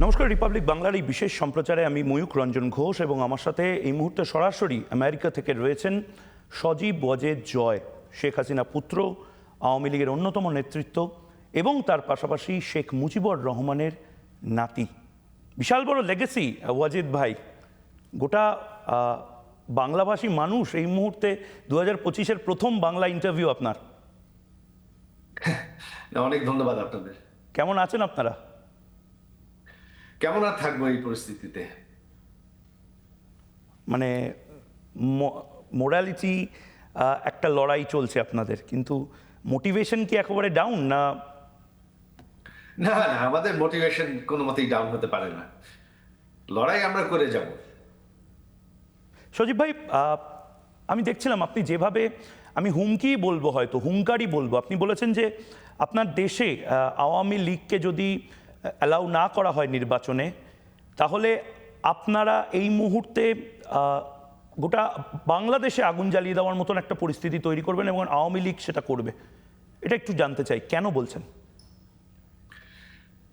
নমস্কার রিপাবলিক বাংলার এই বিশেষ সম্প্রচারে আমি ময়ূক রঞ্জন ঘোষ এবং আমার সাথে এই মুহূর্তে সরাসরি আমেরিকা থেকে রয়েছেন সজীব ওয়াজেদ জয় শেখ হাসিনা পুত্র আওয়ামী লীগের অন্যতম নেতৃত্ব এবং তার পাশাপাশি শেখ মুজিবুর রহমানের নাতি। বিশাল বড় লেগেসি ওয়াজেদ ভাই। গোটা বাংলাভাষী মানুষ এই মুহূর্তে দু হাজার পঁচিশের প্রথম বাংলা ইন্টারভিউ আপনার। অনেক ধন্যবাদ আপনাদের। কেমন আছেন আপনারা? কেমন আর থাকব এই পরিস্থিতিতে? মানে মোরালিটি একটা লড়াই চলছে আপনাদের কিন্তু মোটিভেশন কি একেবারে ডাউন না? না না আমাদের মোটিভেশন কোনো মতেই ডাউন হতে পারে না। লড়াই আমরা করে যাব। সজীব ভাই আহ, আমি দেখছিলাম আপনি যেভাবে আমি হুমকি বলব হয়তো হুঙ্কারই বলব। আপনি বলেছেন যে আপনার দেশে আওয়ামী লীগকে যদি অ্যালাউ না করা হয় নির্বাচনে, তাহলে আপনারা এই মুহূর্তে গোটা বাংলাদেশে আগুন জ্বালিয়ে দেওয়ার মতন একটা পরিস্থিতি তৈরি করবেন এবং আওয়ামী লীগ সেটা করবে। এটা একটু জানতে চাই, কেন বলছেন?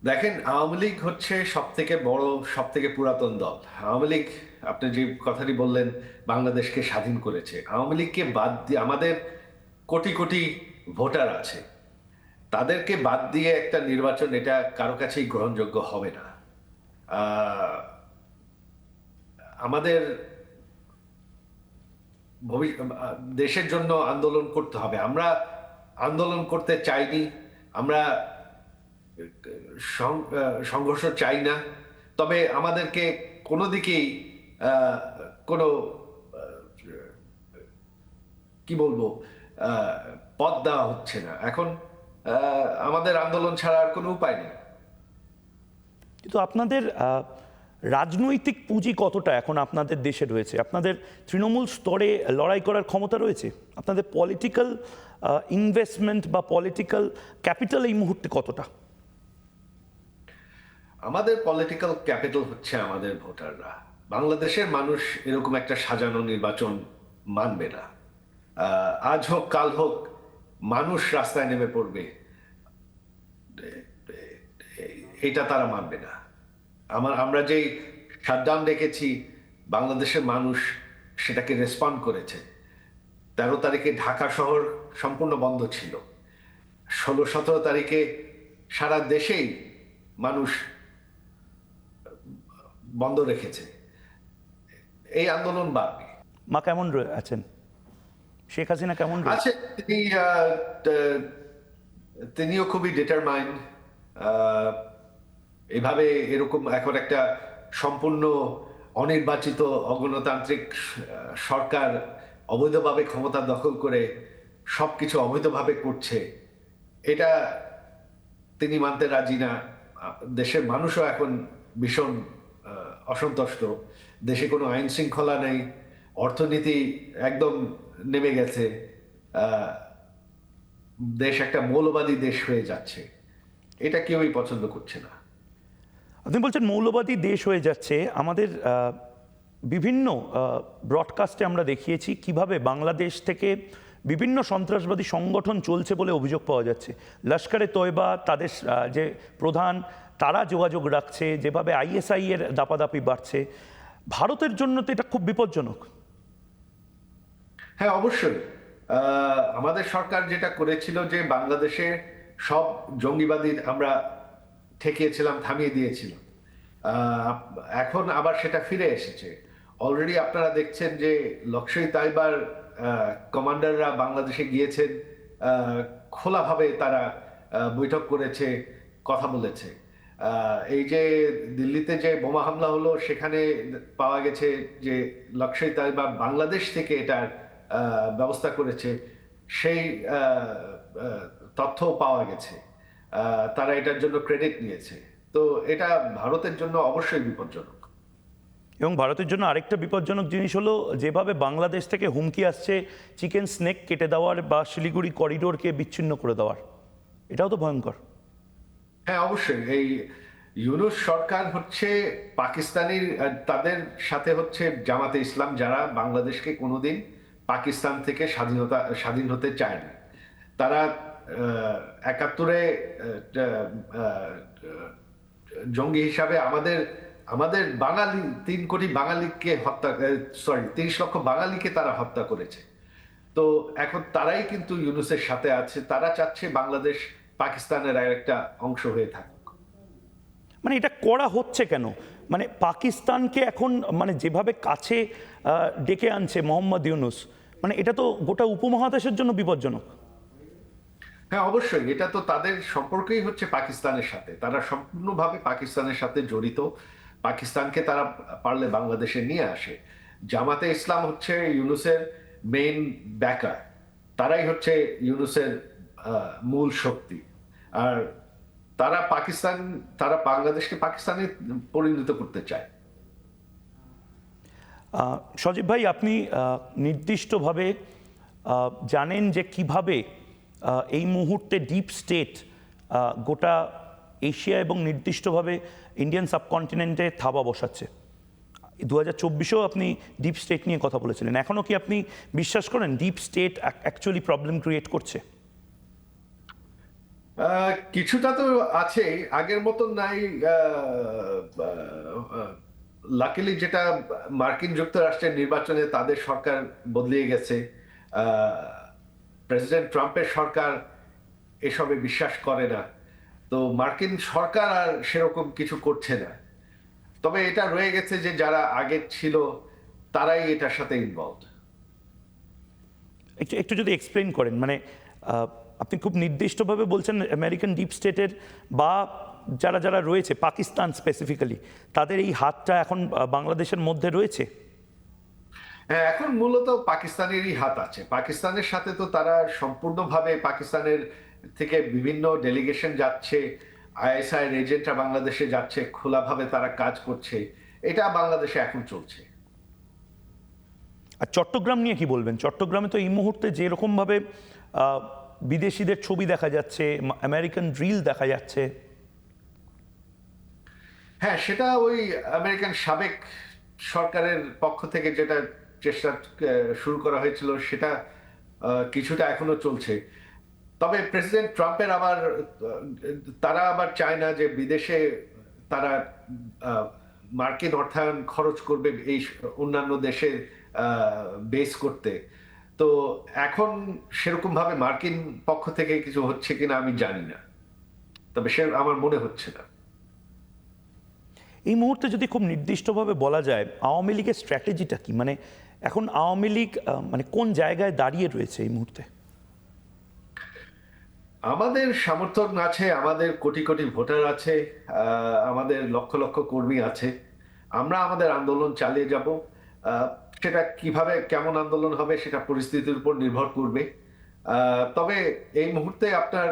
দেখেন, আওয়ামী লীগ হচ্ছে সব থেকে বড় সব থেকে পুরাতন দল। আওয়ামী লীগ, আপনি যে কথাটি বললেন, বাংলাদেশকে স্বাধীন করেছে। আওয়ামী লীগকে বাদ দিয়ে আমাদের কোটি কোটি ভোটার আছে। তাদেরকে বাদ দিয়ে একটা নির্বাচন এটা কারও কাছেই গ্রহণযোগ্য হবে না। আমাদের দেশের জন্য আন্দোলন করতে হবে। আমরা আন্দোলন করতে চাইনি, আমরা সংঘর্ষ চাই না। তবে আমাদেরকে কোনো দিকেই কোনো কি বলব পথ দেওয়া হচ্ছে না। এখন আমাদের আন্দোলন ছাড়া আর কোনো উপায় নেই। কিন্তু আপনাদের রাজনৈতিক পুঁজি কতটা এখন আপনাদের দেশে রয়েছে? আপনাদের তৃণমূল স্তরে লড়াই করার ক্ষমতা রয়েছে? আপনাদের পলিটিক্যাল ইনভেস্টমেন্ট বা পলিটিক্যাল ক্যাপিটাল এই মুহূর্তে কতটা? আমাদের পলিটিক্যাল ক্যাপিটাল হচ্ছে আমাদের ভোটাররা। বাংলাদেশের মানুষ এরকম একটা সাজানো নির্বাচন মানবে না। আজ হোক কাল হোক মানুষ রাস্তায় নেমে পড়বে। এটা তারা মানবে না। আমার আমরা যেই শাটডাউন দেখেছি বাংলাদেশের মানুষ সেটাকে রেসপন্ড করেছে। তেরো তারিখে ঢাকা শহর সম্পূর্ণ বন্ধ ছিল। ষোলো সতেরো তারিখে সারা দেশেই মানুষ বন্ধ রেখেছে। এই আন্দোলন বাড়বে। মা কেমন আছেন? শেখ হাসিনা কেমন আছে তিনি তিনিও খুবই ডিটারমাইন্ড এভাবে এরকম এখন একটা সম্পূর্ণ অনির্বাচিত অগণতান্ত্রিক সরকার অবৈধভাবে ক্ষমতা দখল করে সবকিছু অবৈধভাবে করছে, এটা তিনি মানতে রাজি না। দেশের মানুষও এখন ভীষণ অসন্তুষ্ট। দেশে কোনো আইন শৃঙ্খলা নেই, অর্থনীতি একদম নেমে গেছে দেশ একটা মৌলবাদী দেশ হয়ে যাচ্ছে। এটা কেউই পছন্দ করছে না। আপনি বলছেন মৌলবাদী দেশ হয়ে যাচ্ছে। আমাদের বিভিন্ন ব্রডকাস্টে আমরা দেখিয়েছি কীভাবে বাংলাদেশ থেকে বিভিন্ন সন্ত্রাসবাদী সংগঠন চলছে বলে অভিযোগ পাওয়া যাচ্ছে। লস্করে তয়বা, তাদের যে প্রধান, তারা যোগাযোগ রাখছে, যেভাবে আইএসআই এর দাপাদাপি বাড়ছে। ভারতের জন্য তো এটা খুব বিপজ্জনক। হ্যাঁ অবশ্যই। আমাদের সরকার যেটা করেছিল যে বাংলাদেশে সব জঙ্গিবাদী আমরা ঠেকিয়েছিলাম থামিয়ে দিয়েছিলাম। আহ, এখন আবার সেটা ফিরে এসেছে। অলরেডি আপনারা দেখছেন যে লক্ষ্যই তাইবার কমান্ডাররা বাংলাদেশে গিয়েছেন খোলাভাবে তারা বৈঠক করেছে কথা বলেছে। এই যে দিল্লিতে যে বোমা হামলা হলো সেখানে পাওয়া গেছে যে লক্ষ্যই তাইবা বাংলাদেশ থেকে এটার ব্যবস্থা করেছে সেই তথ্য পাওয়া গেছে। তারা এটার জন্য ক্রেডিট নিয়েছে। তো এটা ভারতের জন্য অবশ্যই বিপজ্জনক। এবং ভারতের জন্য আরেকটা বিপজ্জনক জিনিস হলো যেভাবে বাংলাদেশ থেকে হুমকি আসছে চিকেন স্নেক কেটে দেওয়ার বা শিলিগুড়ি করিডোরকে বিচ্ছিন্ন করে দেওয়ার। এটাও তো ভয়ঙ্কর। হ্যাঁ অবশ্যই। এই ইউনুস সরকার হচ্ছে পাকিস্তানি তাদের সাথে হচ্ছে জামাতে ইসলাম যারা বাংলাদেশকে কোনোদিন পাকিস্তান থেকে স্বাধীনতা স্বাধীন হতে চায় না তারা একাত্তরে জঙ্গি হিসাবে আমাদের আমাদের বাঙালি, তিন কোটি বাঙালিকে হত্যা সরি তিরিশ লক্ষ বাঙালিকে তারা হত্যা করেছে। তো এখন তারাই কিন্তু ইউনুসের সাথে আছে, তারা চাচ্ছে বাংলাদেশ পাকিস্তানের একটা অংশ হয়ে থাকুক। মানে এটা করা হচ্ছে কেন? মানে পাকিস্তানকে এখন মানে যেভাবে কাছে ডেকে আনছে মোহাম্মদ ইউনুস মানে এটা তো গোটা উপমহাদেশের জন্য বিপজ্জনক। হ্যাঁ অবশ্যই। এটা তো তাদের সম্পর্কেই হচ্ছে পাকিস্তানের সাথে। তারা সম্পূর্ণভাবে পাকিস্তানের সাথে জড়িত। পাকিস্তানকে তারা পারলে বাংলাদেশে নিয়ে আসে। জামাতে ইসলাম হচ্ছে ইউনুসের মেইন ব্যাকার তারাই হচ্ছে ইউনুসের মূল শক্তি। আর তারা পাকিস্তান, তারা বাংলাদেশকে পাকিস্তানে পরিণত করতে চায়। সজীব ভাই, আপনি নির্দিষ্টভাবে জানেন যে কীভাবে এই মুহূর্তে ডিপ স্টেট গোটা এশিয়া এবং নির্দিষ্টভাবে ইন্ডিয়ান সাবকন্টিনেন্টে থাবা বসাচ্ছে। দু হাজার চব্বিশেও আপনি ডিপ স্টেট নিয়ে কথা বলেছিলেন। এখনও কি আপনি বিশ্বাস করেন deep state actually problem create করছে? কিছুটা তো আছে আগের মতন নাই লাকিলি যেটা মার্কিন যুক্তরাষ্ট্রের নির্বাচনে তাদের সরকার বদলিয়ে গেছে। প্রেসিডেন্ট ট্রাম্পের সরকার এসবে বিশ্বাস করে না। তো মার্কিন সরকার আর সেরকম কিছু করছে না। তবে এটা রয়ে গেছে যে যারা আগে ছিল, তারাই এটার সাথে ইনভলভ একটু একটু যদি এক্সপ্লেন করেন মানে আপনি খুব নির্দিষ্টভাবে বলছেন আমেরিকান ডিপ স্টেটের বা যারা যারা রয়েছে পাকিস্তান স্পেসিফিক্যালি তাদের এই হাতটা এখন বাংলাদেশের মধ্যে রয়েছে? এখন মূলত পাকিস্তানেরই হাত আছে। পাকিস্তানের সাথে তো তারা সম্পূর্ণভাবে পাকিস্তানের থেকে বিভিন্ন ডেলিগেশন যাচ্ছে আইএসআই এজেন্টরা বাংলাদেশে যাচ্ছে খোলাভাবে তারা কাজ করছে। এটা বাংলাদেশে এখন চলছে। আর চট্টগ্রাম নিয়ে কি বলবেন? চট্টগ্রামে তো এই মুহূর্তে যেরকমভাবে বিদেশিদের ছবি দেখা যাচ্ছে আমেরিকান ড্রিল দেখা যাচ্ছে। হ্যাঁ সেটা ওই আমেরিকান সাবেক সরকারের পক্ষ থেকে যেটা চেষ্টা শুরু করা হয়েছিল, সেটা কিছুটা এখনও চলছে। তবে প্রেসিডেন্ট ট্রাম্পের আবার তারা আবার চায় না যে বিদেশে তারা মার্কিন অর্থায়ন খরচ করবে এই অন্যান্য দেশে বেস করতে। তো এখন সেরকম ভাবে মার্কিন পক্ষ থেকে কিছু হচ্ছে কিনা আমি জানি না। তবে সে আমার মনে হচ্ছে না। এই মুহূর্তে যদি খুব নির্দিষ্টভাবে বলা যায়, আওয়ামী লীগের স্ট্র্যাটেজিটা কি? মানে এখন আওয়ামী লীগ মানে কোন জায়গায় দাঁড়িয়ে রয়েছে এই মুহূর্তে? আমাদের সমর্থন আছে, আমাদের কোটি কোটি ভোটার আছে আমাদের লক্ষ লক্ষ কর্মী আছে। আমরা আমাদের আন্দোলন চালিয়ে যাব। সেটা কীভাবে, কেমন আন্দোলন হবে সেটা পরিস্থিতির উপর নির্ভর করবে। তবে এই মুহূর্তে আপনার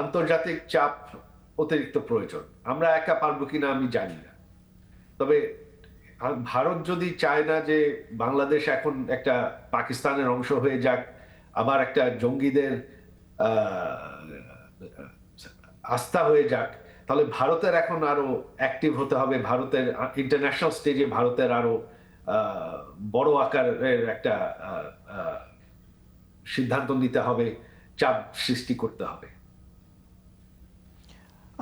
আন্তর্জাতিক চাপ অতিরিক্ত প্রয়োজন। আমরা একা পারব কিনা আমি জানি না। তবে ভারত যদি চায় না যে বাংলাদেশ এখন একটা পাকিস্তানের অংশ হয়ে যাক, আবার একটা জঙ্গিদের আস্থা হয়ে যাক, তাহলে ভারতের এখন আরও অ্যাক্টিভ হতে হবে, ভারতের ইন্টারন্যাশনাল স্টেজে ভারতের আরও বড় আকারের একটা সিদ্ধান্ত নিতে হবে, চাপ সৃষ্টি করতে হবে।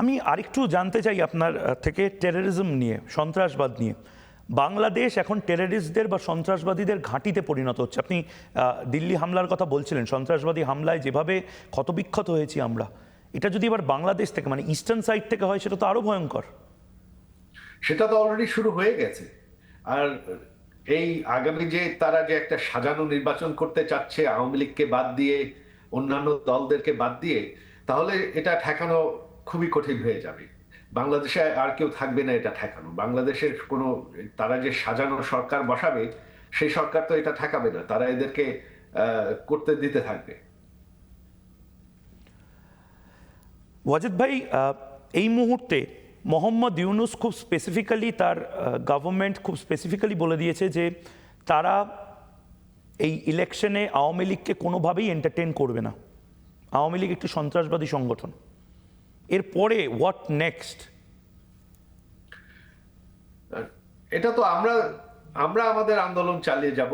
আমি আরেকটু জানতে চাই আপনার থেকে টেররিজম নিয়ে, সন্ত্রাসবাদ নিয়ে। বাংলাদেশ এখন টেররিস্টদের বা সন্ত্রাসবাদীদের ঘাঁটিতে পরিণত হচ্ছে। আপনি দিল্লি হামলার কথা বলছিলেন, সন্ত্রাসবাদী হামলায় যেভাবে ক্ষতবিক্ষত হয়েছি আমরা, এটা যদি এবার বাংলাদেশ থেকে মানে ইস্টার্ন সাইড থেকে হয়, সেটা তো আরও ভয়ঙ্কর। সেটা তো অলরেডি শুরু হয়ে গেছে। আর এই আগামী যে তারা যে একটা সাজানো নির্বাচন করতে চাচ্ছে, আওয়ামী লীগকে বাদ দিয়ে, অন্যান্য দলদেরকে বাদ দিয়ে, তাহলে এটা ঠেকানো খুবই কঠিন হয়ে যাবে। বাংলাদেশে আর কেউ থাকবে না এটা ঠেকানো। বাংলাদেশের কোনো, তারা যে সাজানো সরকার বসাবে, সেই সরকার তো এটা ঠেকাবে না। তারা এদেরকে করতে দিতে থাকবে। ওয়াজেদ ভাই এই মুহূর্তে মোহাম্মদ ইউনুস খুব স্পেসিফিক্যালি তার গভর্নমেন্ট খুব স্পেসিফিক্যালি বলে দিয়েছে যে তারা এই ইলেকশনে আওয়ামী লীগকে কোনোভাবেই এন্টারটেন করবে না। আওয়ামী লীগ একটি সন্ত্রাসবাদী সংগঠন। এরপরে হোয়াট নেক্সট এটা তো আমরা আমরা আমাদের আন্দোলন চালিয়ে যাব।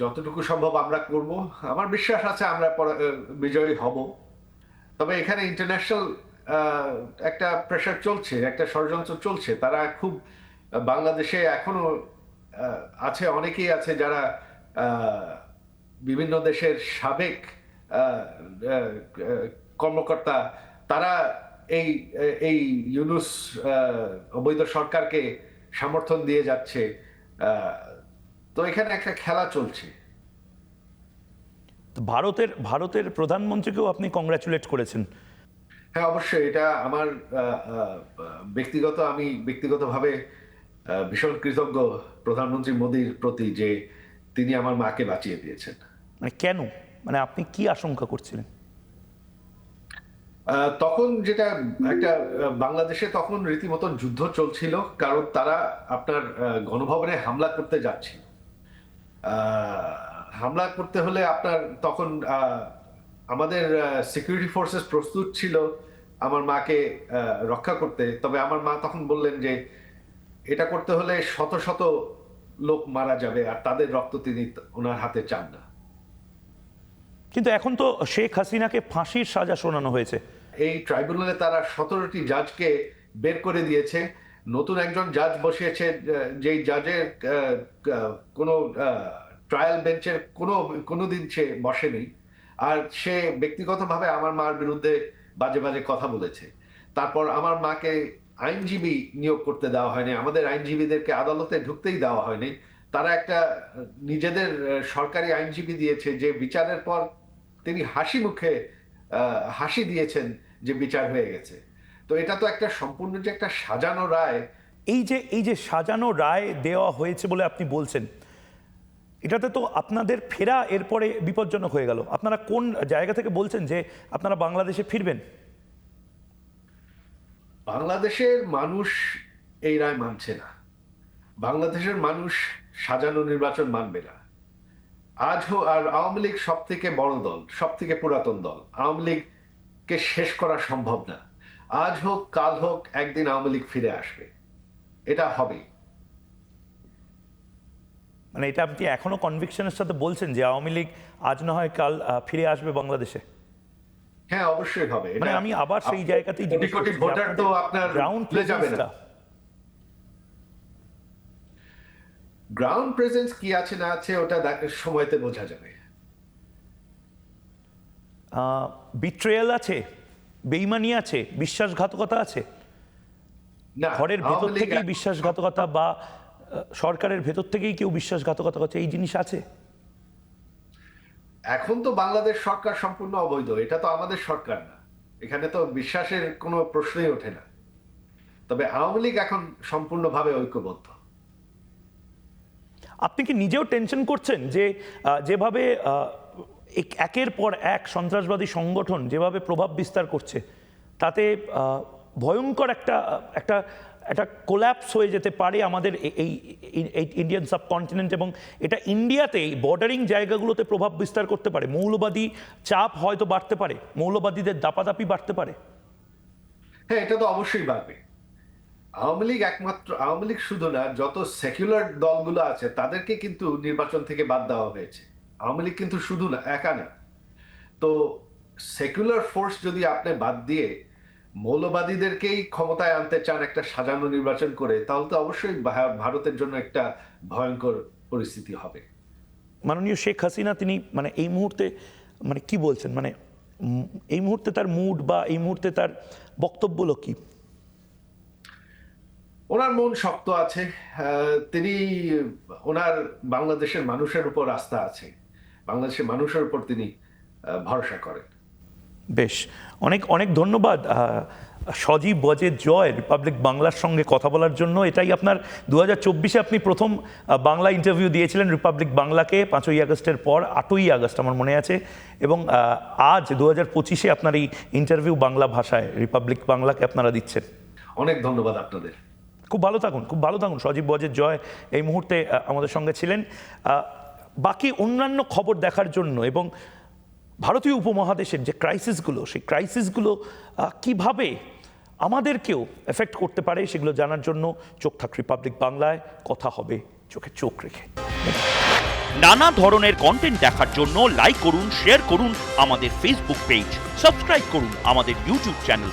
যতটুকু সম্ভব আমরা করব। আমার বিশ্বাস আছে আমরা বিজয়ী হব। তবে এখানে ইন্টারন্যাশনাল একটা প্রেশার চলছে, একটা ষড়যন্ত্র চলছে। তারা খুব, বাংলাদেশে এখনও আছে, অনেকেই আছে যারা বিভিন্ন দেশের সাবেক কর্মকর্তা, তারা এই এই ইউনুস অবৈধ সরকারকে সমর্থন দিয়ে যাচ্ছে তো এখানে একটা খেলা চলছে। তো ভারতের ভারতের প্রধানমন্ত্রীকেও আপনি কংগ্রাচুলেট করেছেন। হ্যাঁ অবশ্যই এটা আমার ব্যক্তিগত আমি ব্যক্তিগতভাবে ভীষণ কৃতজ্ঞ প্রধানমন্ত্রী মোদীর প্রতি যে তিনি আমার মাকে বাঁচিয়ে দিয়েছেন। মানে কেন? মানে আপনি কি আশঙ্কা করছিলেন? তখন যেটা একটা বাংলাদেশে তখন রীতিমতো যুদ্ধ চলছিল, কারণ তারা আপনার গণভবনে হামলা করতে যাচ্ছিল। হামলা করতে হলে আপনার তখন আমাদের সিকিউরিটি ফোর্সেস প্রস্তুত ছিল আমার মাকে রক্ষা করতে। তবে আমার মা তখন বললেন যে, এটা করতে হলে শত শত লোক মারা যাবে, আর তাদের রক্ত তিনি ওনার হাতে চান না। কিন্তু এখন তো শেখ হাসিনাকে ফাঁসির সাজা শোনানো হয়েছে। এই ট্রাইব্যুনালে তারা সতেরোটি জাজকে বের করে দিয়েছে। নতুন একজন জাজ বসিয়েছে, যেই জাজের কোনো ট্রায়াল বেঞ্চের কোনো কোনো দিন সে বসেনি। আর সে ব্যক্তিগতভাবে আমার মার বিরুদ্ধে বাজে বাজে কথা বলেছে। তারপর আমার মাকে আইনজীবী নিয়োগ করতে দেওয়া হয়নি, আমাদের আইনজীবীদেরকে আদালতে ঢুকতেই দেওয়া হয়নি। তারা একটা নিজেদের সরকারি আইনজীবী দিয়েছে, যে বিচারের পর তিনি হাসি মুখে হাসি দিয়েছেন যে বিচার হয়ে গেছে। তো এটা তো একটা সম্পূর্ণ যে একটা সাজানো রায়। এই যে এই যে সাজানো রায় দেওয়া হয়েছে বলে আপনি বলছেন এটাতে তো আপনাদের ফেরা এরপরে বিপজ্জনক হয়ে গেল। আপনারা কোন জায়গা থেকে বলছেন যে আপনারা বাংলাদেশে ফিরবেন? বাংলাদেশের মানুষ এই রায় মানছে না। বাংলাদেশের মানুষ সাজানো নির্বাচন মানবে না। আজ আর আওয়ামী লীগ সব থেকে বড় দল সব থেকে পুরাতন দল। আওয়ামী লীগকে শেষ করা সম্ভব না। আজ হোক কাল হোক একদিন আওয়ামী লীগ ফিরে আসবে। এটা হবে। মানে এটা আপনি এখনও কনভিকশনের সাথে বলছেন যে আওয়ামী লীগ আজ না হয় কাল ফিরে আসবে বাংলাদেশে? হ্যাঁ অবশ্যই হবে। মানে আমি আবার সেই জায়গাতেই কোটি কোটি ভোটার তো আপনার গ্রাউন্ড ভুলে যাবে না। গ্রাউন্ড প্রেজেন্স কি আছে না আছে ওটা সময়তে বোঝা যাবে। বিট্রেয়াল আছে বেইমানি আছে বিশ্বাসঘাতকতা আছে। না ঘরের ভেতর থেকেই বিশ্বাসঘাতকতা বা সরকারের ভেতর থেকেই কেউ বিশ্বাসঘাতকতা করছে এই জিনিস আছে। এখন তো বাংলাদেশ সরকার সম্পূর্ণ অবৈধ এটা তো আমাদের সরকার না। এখানে তো বিশ্বাসের কোনো প্রশ্নই ওঠে না। তবে আওয়ামী লীগ এখন সম্পূর্ণভাবে ঐক্যবদ্ধ। আপনি কি নিজেও টেনশন করছেন যে যেভাবে এক- একের পর এক সন্ত্রাসবাদী সংগঠন যেভাবে প্রভাব বিস্তার করছে, তাতে ভয়ঙ্কর একটা একটা একটা কোল্যাপস হয়ে যেতে পারে আমাদের এই ইন্ডিয়ান সাবকন্টিনেন্ট এবং এটা ইন্ডিয়াতেই বর্ডারিং জায়গাগুলোতে প্রভাব বিস্তার করতে পারে। মৌলবাদী চাপ হয়তো বাড়তে পারে, মৌলবাদীদের দাপাদাপি বাড়তে পারে। হ্যাঁ এটা তো অবশ্যই বাড়বে। আওয়ামী লীগ একমাত্র, আওয়ামী লীগ শুধু না, যত সেকুলার দলগুলো আছে, তাদেরকে কিন্তু নির্বাচন থেকে বাদ দেওয়া হয়েছে। আওয়ামী লীগ কিন্তু শুধু না, একা না। তো সেকুলার ফোর্স যদি আপনি বাদ দিয়ে মৌলবাদীদেরকেই ক্ষমতায় আনতে চান একটা সাজানো নির্বাচন করে, তাহলে তো অবশ্যই ভারতের জন্য একটা ভয়ঙ্কর পরিস্থিতি হবে। মাননীয় শেখ হাসিনা, তিনি মানে এই মুহূর্তে মানে কি বলছেন? মানে এই মুহূর্তে তার মুড বা এই মুহূর্তে তার বক্তব্যগুলো কি? ওনার মন শক্ত আছে তিনি ওনার বাংলাদেশের মানুষের উপর আস্থা আছে বাংলাদেশের মানুষের উপর তিনি ভরসা করেন। বেশ অনেক অনেক ধন্যবাদ সজীব বজের জয় রিপাবলিক বাংলার সঙ্গে কথা বলার জন্য। এটাই আপনার দু হাজার চব্বিশে আপনি প্রথম বাংলা ইন্টারভিউ দিয়েছিলেন রিপাবলিক বাংলাকে পাঁচই আগস্টের পর আটই আগস্ট আমার মনে আছে। এবং আজ দু হাজার পঁচিশে আপনার এই ইন্টারভিউ বাংলা ভাষায় রিপাবলিক বাংলাকে আপনারা দিচ্ছেন। অনেক ধন্যবাদ আপনাদের। খুব ভালো থাকুন, খুব ভালো থাকুন। সজীব বজের জয় এই মুহূর্তে আমাদের সঙ্গে ছিলেন। বাকি অন্যান্য খবর দেখার জন্য এবং ভারতীয় উপমহাদেশের যে ক্রাইসিসগুলো সেই ক্রাইসিসগুলো কীভাবে আমাদেরকেও এফেক্ট করতে পারে সেগুলো জানার জন্য চোখ থাক রিপাবলিক বাংলায়। কথা হবে চোখে চোখ রেখে। নানা ধরনের কন্টেন্ট দেখার জন্য লাইক করুন শেয়ার করুন আমাদের ফেসবুক পেজ সাবস্ক্রাইব করুন আমাদের ইউটিউব চ্যানেল